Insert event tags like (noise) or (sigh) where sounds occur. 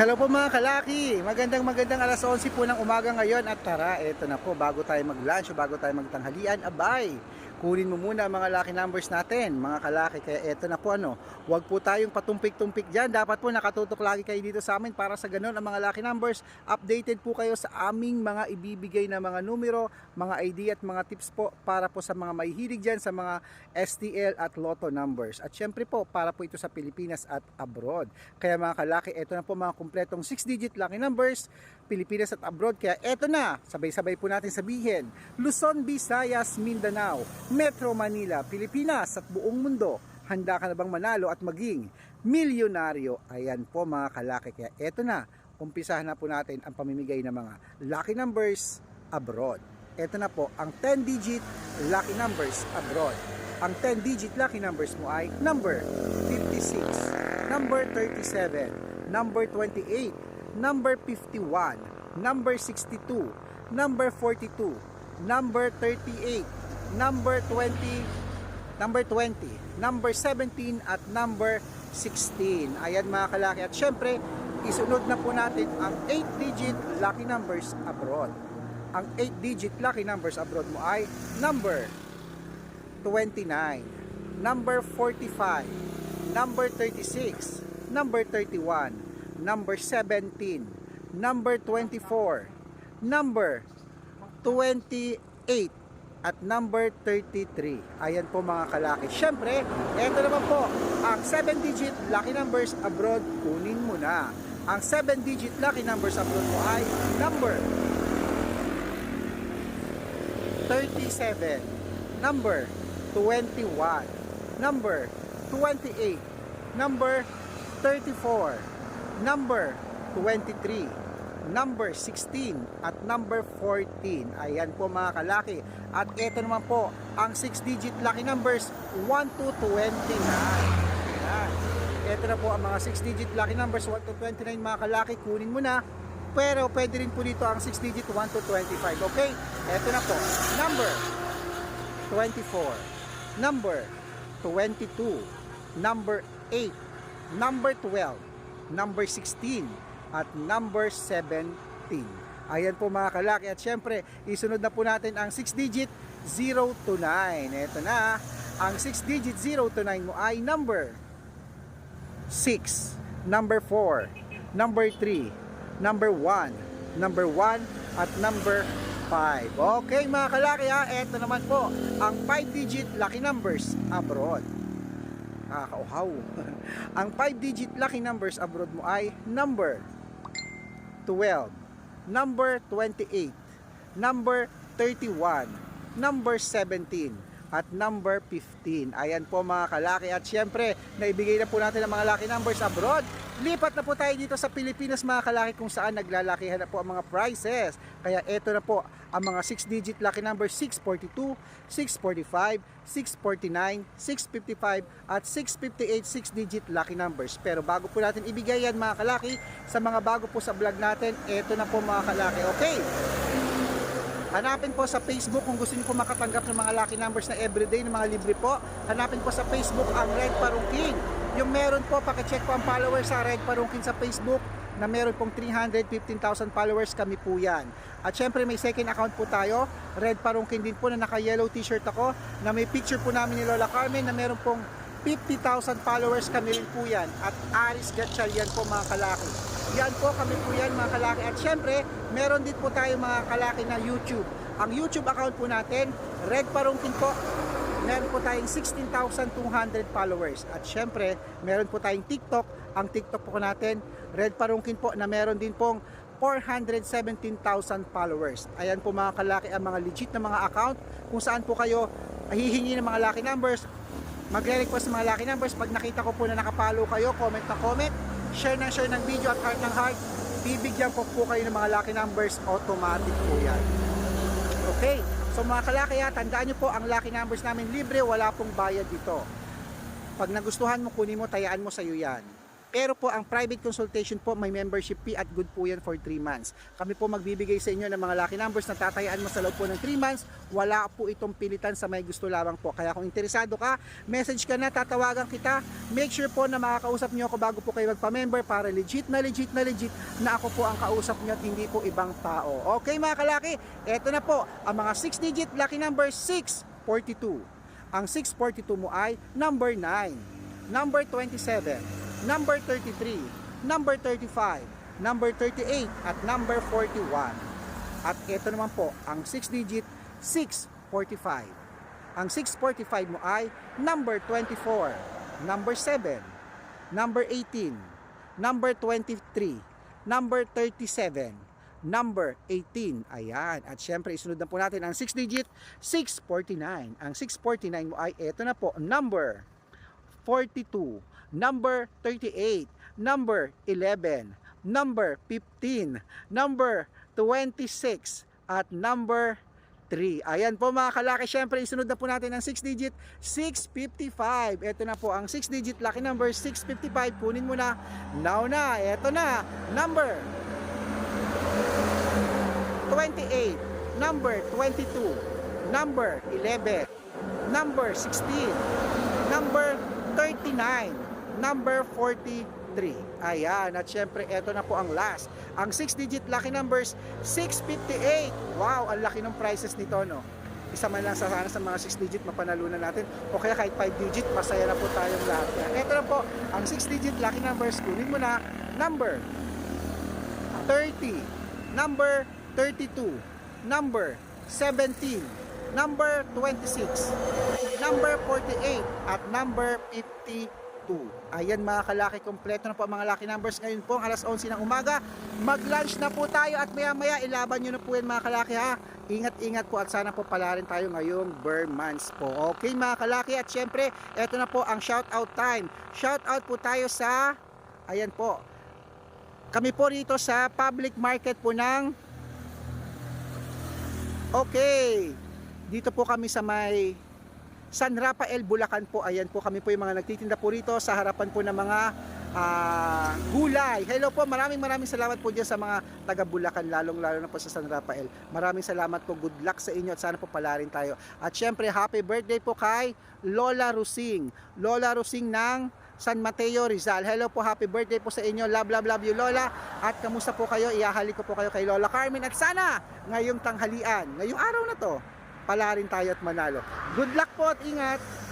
Hello po mga kalaki! Magandang magandang alas 11 po ng umaga ngayon at tara, eto na po, bago tayo mag-lunch o bago tayo magtanghalian, abay! Kunin mo muna ang mga lucky numbers natin, mga kalaki. Kaya eto na po ano, huwag po tayong patumpik-tumpik dyan. Dapat po nakatutok lagi kayo dito sa amin para sa ganun ang mga lucky numbers. Updated po kayo sa aming mga ibibigay na mga numero, mga ID at mga tips po para po sa mga mahihilig dyan sa mga STL at Lotto numbers. At syempre po, para po ito sa Pilipinas at abroad. Kaya mga kalaki, eto na po mga kumpletong 6-digit lucky numbers, Pilipinas at abroad. Kaya eto na, sabay-sabay po natin sabihin, Luzon, Visayas, Mindanao, Metro Manila, Pilipinas at buong mundo. Handa ka na bang manalo at maging milyonaryo? Ayan po mga kalaki. Kaya eto na, umpisahan na po natin ang pamimigay ng mga lucky numbers abroad. Ito na po ang 10-digit lucky numbers abroad. Ang 10-digit lucky numbers mo ay number 56, number 37, number 28, number 51, number 62, number 42, number 38, number 20, number 20, number 17 at number 16. Ayan mga kalaki. At syempre, isunod na po natin ang 8-digit lucky numbers abroad. Ang 8-digit lucky numbers abroad mo ay number 29, number 45, number 36, number 31, number 17, number 24, number 28, at number 33. Ayan po mga kalaki. Siyempre, eto naman po, ang 7-digit lucky numbers abroad, kunin mo na. Ang 7-digit lucky numbers abroad mo ay number 37, number 21, number 28, number 34, number 23, number 16 at number 14. Ayan po mga kalaki. At ito naman po ang 6-digit lucky numbers 1 to 29. Ayan. Ito na po ang mga 6-digit lucky numbers 1 to 29 mga kalaki. Kunin mo na. Pero pwede rin po dito ang 6-digit 1 to 25. Okay? Ito na po. Number 24. Number 22. Number 8. Number 12. Number 16 at number 17. Ayan po mga kalaki. At syempre, isunod na po natin ang 6-digit 0 to 9. Ito na. Ang 6-digit 0 to 9 mo ay number 6, number 4, number 3, number 1, number 1, at number 5. Okay mga kalaki ha, ito naman po ang 5-digit lucky numbers abroad. Kakauhaw. (laughs) ang 5-digit lucky numbers abroad mo ay number 12, number 28, number 31, number 17, at number 15. Ayan po mga kalaki. At syempre, naibigay na po natin ang mga lucky numbers abroad. Lipat na po tayo dito sa Pilipinas mga kalaki kung saan naglalakihan na po ang mga prizes. Kaya eto na po ang mga 6-digit lucky numbers 642, 645, 649, 655 at 658 6-digit lucky numbers. Pero bago po natin ibigay yan mga kalaki sa mga bago po sa vlog natin, eto na po mga kalaki. Okay? Hanapin po sa Facebook kung gusto niyo po makatanggap ng mga lucky numbers na everyday, ng mga libre po. Hanapin po sa Facebook ang Red Parungkin. Yung meron po, pakicheck po ang followers sa Red Parungkin sa Facebook na meron pong 315,000 followers kami po yan. At syempre may second account po tayo, Red Parungkin din po na naka-yellow t-shirt ako na may picture po namin ni Lola Carmen na meron pong 50,000 followers kami rin po yan. At Aris Gatchalian po mga kalaki. Yan po kami po yan mga kalaki. At syempre, meron din po tayo mga kalaki na YouTube. Ang YouTube account po natin, Red Parungkin po. Meron po tayong 16,200 followers. At syempre, meron po tayong TikTok. Ang TikTok po natin, Red Parungkin po, na meron din pong 417,000 followers. Ayan po mga kalaki ang mga legit na mga account kung saan po kayo hihingi ng mga lucky numbers. Magre-request ng mga lucky numbers. Pag nakita ko po na nakapalo kayo, comment na comment, share ng share ng video at heart ng heart, bibigyan po po kayo ng mga lucky numbers. Automatic po yan. Okay, so mga kalaki tandaan nyo po ang lucky numbers namin libre, wala pong bayad dito. Pag nagustuhan mo, kunin mo, tayaan mo sa iyo yan. Pero po ang private consultation po may membership fee at good po yan for 3 months. Kami po magbibigay sa inyo ng mga lucky numbers na tatayaan mo sa loob po ng 3 months. Wala po itong pilitan sa may gusto lamang po. Kaya kung interesado ka, message ka na, tatawagan kita. Make sure po na makakausap nyo ako bago po kayo magpa-member para legit na legit na legit na ako po ang kausap nyo at hindi po ibang tao. Okay mga kalaki, eto na po ang mga 6 digit lucky number 642. Ang 642 mo ay number 9, number 27, number 33, number 35, number 38 at number 41. At ito naman po, ang 6 digit 645. Ang 645 mo ay number 24, number 7, number 18, number 23, number 37, number 18. Ayan. At syempre, isunod na po natin ang 6 digit 649. Ang 649 mo ay ito na po, number 42, number 38, number 11, number 15, number 26, at number 3. Ayan po mga kalaki, syempre isunod na po natin ang 6 digit 655. Ito na po ang 6 digit lucky number 655. Kunin mo na. Now na, ito na. Number 28, number 22, number 11, number 16, number 39, number 43. Ayan, at syempre, ito na po ang last. Ang 6-digit lucky numbers, 658. Wow, ang laki ng prices nito, no? Isa man lang sa sana sa mga 6-digit mapanalunan natin. O kaya kahit 5-digit, masaya na po tayong lahat. Ito na po, ang 6-digit lucky numbers, kunin mo na, number 30, number 32, number 17, number 26, number 48, at number 52. Ayan mga kalaki, kompleto na po ang mga lucky numbers. Ngayon po, alas 11 ng umaga, mag-lunch na po tayo at maya maya ilaban nyo na po yan mga kalaki ha. Ingat-ingat po at sana po pala rin tayo ngayong Burn months po. Okay mga kalaki at syempre, eto na po ang shout out time. Shout out po tayo sa, ayan po, kami po rito sa public market po ng Okay. Dito po kami sa may San Rafael, Bulacan po. Ayan po kami po yung mga nagtitinda po rito sa harapan po ng mga ah, gulay. Hello po, maraming maraming salamat po dyan sa mga taga Bulacan, lalong lalo na po sa San Rafael. Maraming salamat po, good luck sa inyo at sana po palarin tayo. At syempre, happy birthday po kay Lola Rusing. Lola Rusing ng San Mateo Rizal. Hello po, happy birthday po sa inyo. Love, love, love you Lola. At kamusta po kayo? Iahali ko po kayo kay Lola Carmen. At sana, ngayong tanghalian, ngayong araw na to, pala rin tayo at manalo. Good luck po at ingat!